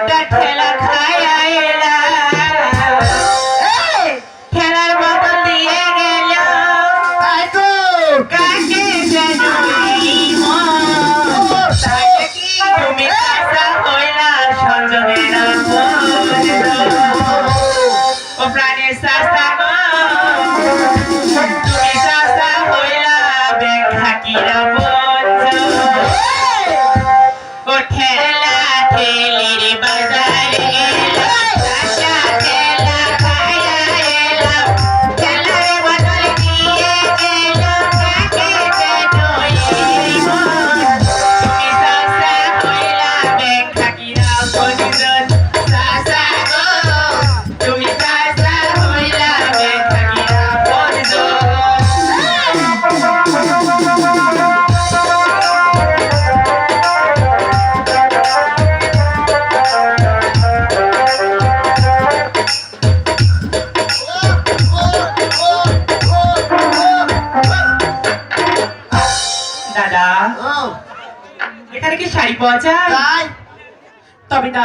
একটা ঠেলা খায়া ঠেলার মতো দিয়ে গেল। কাকে তুমি কাঁচা হইলা সঞ্জনেরা ও প্রাণের শাস্তা তুমি শাস্তা হইলা ব্যাগ হাকিরা দাদা ও। এখানে কি শাড়ি পাওয়া যায়? তবে তা